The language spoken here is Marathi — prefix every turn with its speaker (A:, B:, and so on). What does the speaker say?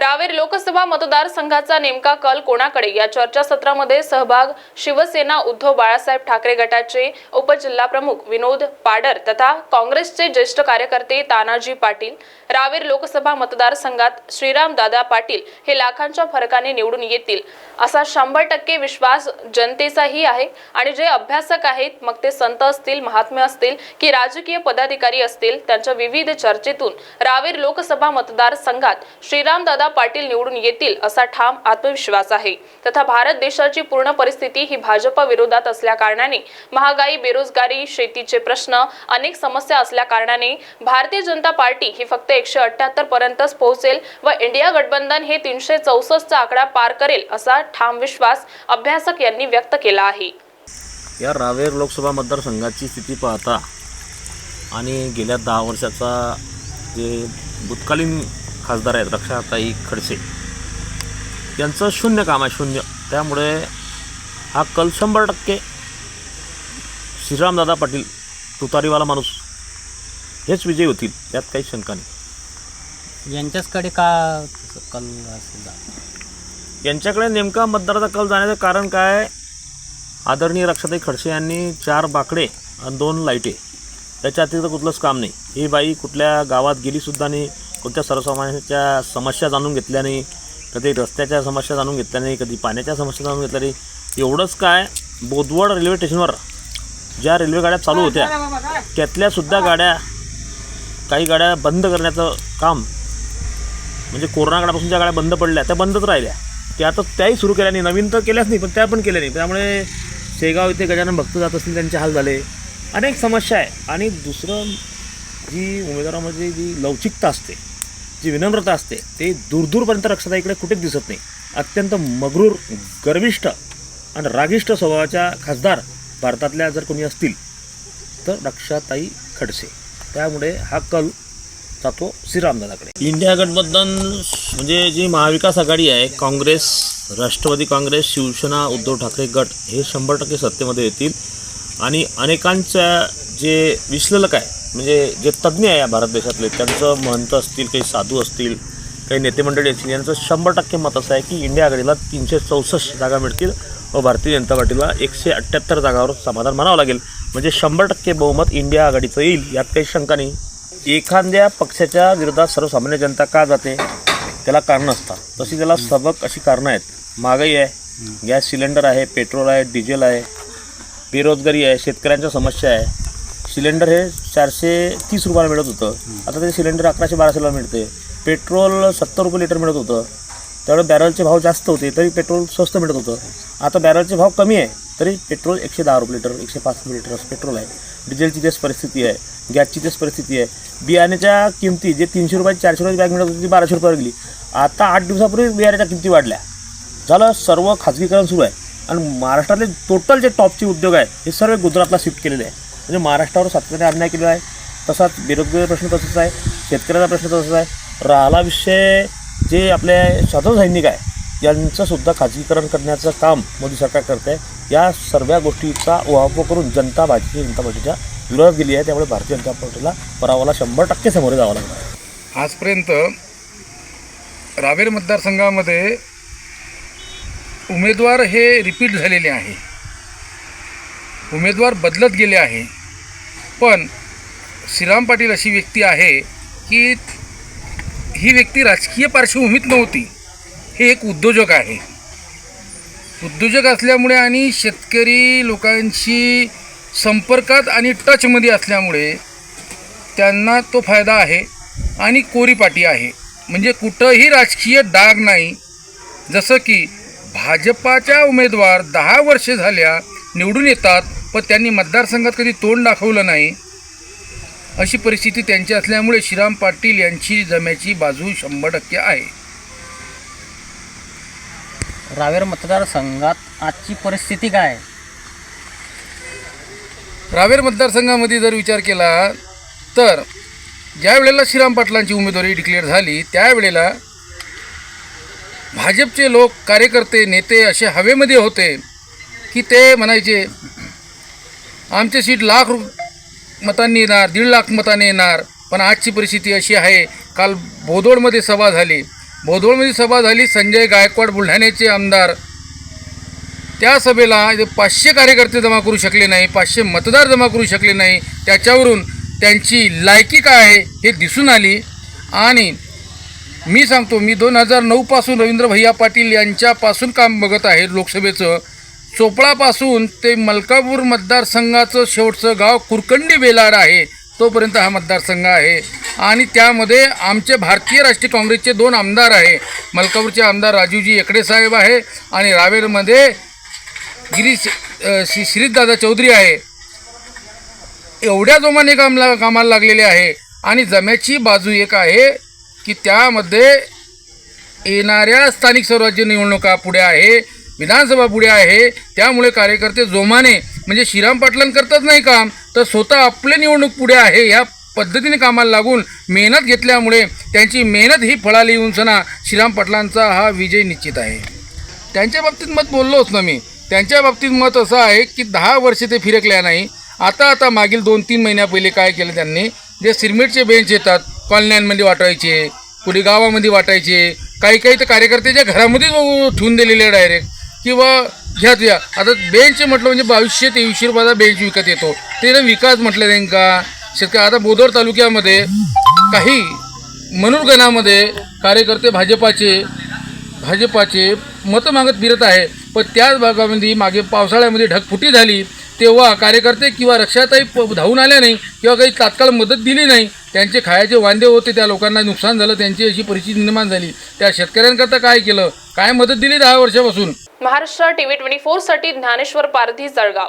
A: रावेर लोकसभा मतदारसंघाचा नेमका कल कोणाकडे? या चर्चासत्रामध्ये सहभाग शिवसेना उद्धव बाळासाहेब ठाकरे गटाचे उपजिल्हाप्रमुख विनोद पाडर तथा काँग्रेसचे ज्येष्ठ कार्यकर्ते तानाजी पाटील. रावेर लोकसभा मतदारसंघात श्रीराम दादा पाटील हे लाखांच्या फरकाने निवडून येतील असा शंभर टक्के विश्वास जनतेचाही आहे आणि जे अभ्यासक आहेत मग ते संत असतील महात्मे असतील की राजकीय पदाधिकारी असतील त्यांच्या विविध चर्चेतून रावेर लोकसभा मतदारसंघात श्रीरामदादा पाटील निवडून येतील असा ठाम आत्मविश्वास आहे. तथा भारत देशाची पूर्ण परिस्थिती ही भाजपा विरोधात असल्या कारणाने महागाई बेरोजगारी शेतीचे प्रश्न अनेक समस्या असल्या कारणाने भारतीय जनता पार्टी ही फक्त एकशे अठ्याहत्तर पर्यंतच पोहोचेल व इंडिया गठबंधन हे तीनशे चौसष्टचा आकडा पार करेल असा ठाम विश्वास अभ्यासक यांनी व्यक्त केला आहे.
B: या रावेर लोकसभा मतदारसंघाची स्थिती पाहता आणि गेल्या दहा वर्षाचा जे भूतकालीन खासदार आहेत रक्षाताई खडसे. यांचं शून्य काम आहे शून्य. त्यामुळे हा कल शंभर टक्के श्रीरामदादा पाटील तुतारीवाला माणूस. हेच विजयी होतील यात काही शंका नाही.
C: यांच्याचकडे का कल
B: यांच्याकडे नेमका मतदाराचा कल जाण्याचं कारण काय? आदरणीय रक्षाताई खडसे यांनी चार बाकडे आणि दोन लाईटे. त्याच्या अतिरिक्त कुठलंच काम नाही. ही बाई कुठल्या गावात गेलीसुद्धा नाही. कोणत्या सर्वसामान्यांच्या समस्या जाणून घेतल्या नाही कधी रस्त्याच्या समस्या जाणून घेतल्या नाही कधी पाण्याच्या समस्या जाणून घेतल्या नाही एवढंच काय बोदवड रेल्वे स्टेशनवर ज्या रेल्वे गाड्या चालू होत्या त्यातल्यासुद्धा गाड्या काही गाड्या बंद करण्याचं काम म्हणजे कोरोना काळापासून ज्या गाड्या बंद पडल्या त्या बंदच राहिल्या. त्या आता त्याही सुरू केल्या नाही नवीन तर केल्याच नाही पण त्या पण केल्या नाही. त्यामुळे शेगाव इथे गजानन भक्त जात असतील त्यांचे हाल झाले. अनेक समस्या आहे. आणि दुसरं जी उमेदवारामध्ये जी लवचिकता असते जी विनम्रता असते ते दूरदूरपर्यंत रक्षाता इकडे कुठेच दिसत नाही. अत्यंत मगरूर गर्विष्ठ आणि रागिष्ट स्वभावाच्या खासदार भारतातल्या जर कोणी असतील तर रक्षाताई खडसे. त्यामुळे हा कल जातो श्रीरामदादाकडे. इंडिया गठबंधन म्हणजे जी महाविकास आघाडी आहे काँग्रेस राष्ट्रवादी काँग्रेस शिवसेना उद्धव ठाकरे गट हे शंभर टक्के सत्तेमध्ये येतील. आणि अनेकांच्या जे विश्लेषक आहे म्हणजे जे तज्ज्ञ आहे या भारत देशातले त्यांचं महंत असतील काही साधू असतील काही नेते मंडळी असतील यांचं शंभर टक्के मत असं आहे की इंडिया आघाडीला तीनशे चौसष्ट जागा मिळतील व भारतीय जनता पार्टीला एकशे अठ्ठ्याहत्तर जागावर समाधान मानावं लागेल. म्हणजे शंभर टक्के बहुमत इंडिया आघाडीचं येईल यात काही शंका नाही. एखाद्या पक्षाच्या विरोधात सर्वसामान्य जनता का जाते? त्याला कारणं असतात. तशी त्याला सबक अशी कारणं आहेत. महागाई आहे गॅस सिलेंडर आहे पेट्रोल आहे डिझेल आहे बेरोजगारी आहे शेतकऱ्यांच्या समस्या आहे. सिलेंडर हे चारशे तीस रुपयाला मिळत होतं. आता ते सिलेंडर अकराशे बाराशेला मिळते पेट्रोल सत्तर रुपये लिटर मिळत होतं. त्यावेळेस बॅरलचे भाव जास्त होते तरी पेट्रोल स्वस्त मिळत होतं. आता बॅरलचे भाव कमी आहे तरी पेट्रोल एकशे दहा रुपये लिटर एकशे पाच रुपये लिटर असं पेट्रोल आहे. डिझेलची तेच परिस्थिती आहे गॅसची तेच परिस्थिती आहे. बियाण्याच्या किमती जे तीनशे रुपयाची चारशे रुपयाची बॅग मिळत होती ती बाराशे रुपयावर गेली. आता आठ दिवसापूर्वी बियाण्याच्या किमती वाढल्या. झालं सर्व खाजगीकरण सुरू आहे. आणि महाराष्ट्रातले टोटल जे टॉपचे उद्योग आहे हे सर्व गुजरातला शिफ्ट केलेले आहे म्हणजे महाराष्ट्रावर सातत्याने अन्याय केलेला आहे. तसाच बेरोजगारी प्रश्न तसंच आहे. शेतकऱ्याचा प्रश्न तसंच आहे. राहिला विषय जे आपले साधव सैनिक आहे यांचं सुद्धा खाजगीकरण करण्याचं काम मोदी सरकार करते या सर्व गोष्टीचा वापर करून जनता भारतीय जनता पार्टीच्या विरोधात गेली आहे. त्यामुळे भारतीय जनता पार्टीला परावाला शंभर टक्के समोर जावं लागणार
D: आजपर्यंत रावेर मतदारसंघामध्ये उमेदवार हे रिपीट झालेले आहे. उमेदवार बदलत गेले आहे. पण श्रीराम पाटील अशी व्यक्ती आहे की ही व्यक्ती राजकीय पार्श्वभूमीत नव्हती. हे एक उद्योजक आहे. उद्योजक असल्यामुळे आणि शेतकरी लोकांशी संपर्कात आणि टचमध्ये असल्यामुळे त्यांना तो फायदा आहे आणि कोरीपाटी आहे. म्हणजे कुठंही राजकीय डाग नाही. जसं की भाजपाच्या उमेदवार दहा वर्षे झाल्या निवडून येतात पण त्यांनी मतदारसंघात कधी तोंड दाखवलं नाही अशी परिस्थिती त्यांची असल्यामुळे श्रीराम पाटील यांची जम्याची बाजू शंभर टक्के आहे
C: रावेर मतदारसंघात आजची परिस्थिती काय?
D: रावेर मतदारसंघामध्ये जर विचार केला तर ज्या वेळेला श्रीराम पाटलांची उमेदवारी डिक्लेअर झाली त्यावेळेला भाजपचे लोक कार्यकर्ते नेते असे हवेमध्ये होते की ते म्हणायचे आमचे सीट लाख रु मतांनी येणार दीड लाख मतांनी येणार. पण आजची परिस्थिती अशी आहे काल बोदोडमध्ये सभा झाली. बोधवळमध्ये सभा झाली संजय गायकवाड बुलढाण्याचे आमदार. त्या सभेला पाचशे कार्यकर्ते जमा करू शकले नाही पाचशे मतदार जमा करू शकले नाही. त्याच्यावरून त्यांची लायकी काय आहे हे दिसून आली. आणि मी सांगतो मी दोन हजार नऊपासून रवींद्र भैया पाटील यांच्यापासून काम बघत आहे लोकसभेचं. चोपळापासून ते मलकापूर मतदारसंघाचं शेवटचं गाव कुरकंडी बेलाड आहे तोपर्यंत हा मतदारसंघ आहे. आणि त्यामध्ये आमचे भारतीय राष्ट्रीय काँग्रेसचे दोन आमदार आहे. मलकापूरचे आमदार राजूजी एकडे साहेब आहे आणि रावेरमध्ये गिरीश श्री श्रीदादा चौधरी आहे. एवढ्या जोमाने कामला कामाला लागलेले आहे. आणि जम्याची बाजू एक आहे की त्यामध्ये येणाऱ्या स्थानिक स्वराज्य निवडणुका पुढे आहे. विधानसभा पुढे आहे. त्यामुळे कार्यकर्ते जोमाने म्हणजे श्रीराम पाटलां करतच नाही काम तर स्वतः आपले निवडणूक पुढे आहे ह्या पद्धतीने कामाला लागून मेहनत घेतल्यामुळे त्यांची मेहनत ही फळाली येऊन सणा. श्रीराम पाटलांचा हा विजय निश्चित आहे. त्यांच्या बाबतीत मत बोललोच ना मी. त्यांच्या बाबतीत मत असं आहे की दहा वर्ष ते फिरकल्या नाही. आता आता मागील दोन तीन महिन्या पहिले काय केलं त्यांनी? जे सिरमेटचे बेंच येतात कॉलन्यांमध्ये वाटायचे कुठे गावामध्ये वाटायचे काही काही तर कार्यकर्त्याच्या घरामध्येच ठेवून दिलेले डायरेक्ट किंवा घ्या तुया आता बेंच म्हटलं म्हणजे बावीसशे तेवीसशे रुपयाचा बेंच विकत येतो. ते ना विकास म्हटलं नाही का शेतकरी आता बोदर तालुक्यामध्ये काही मनुरगणामध्ये कार्यकर्ते भाजपाचे भाजपाचे मतं मागत फिरत आहे पण त्याच भागामध्ये मागे पावसाळ्यामध्ये ढगफुटी झाली. तेव्हा कार्यकर्ते किंवा रक्षाताई प- धावून आल्या नाही किंवा काही तात्काळ मदत दिली नाही. त्यांचे खायचे वांदे होते त्या लोकांना नुकसान झालं त्यांची अशी परिस्थिती निर्माण झाली. त्या शेतकऱ्यांकरता काय केलं? काय मदत दिली दहा वर्षापासून?
A: महाराष्ट्र टीव्ही ट्वेंटी फोरसाठी ज्ञानेश्वर पारधी जळगाव.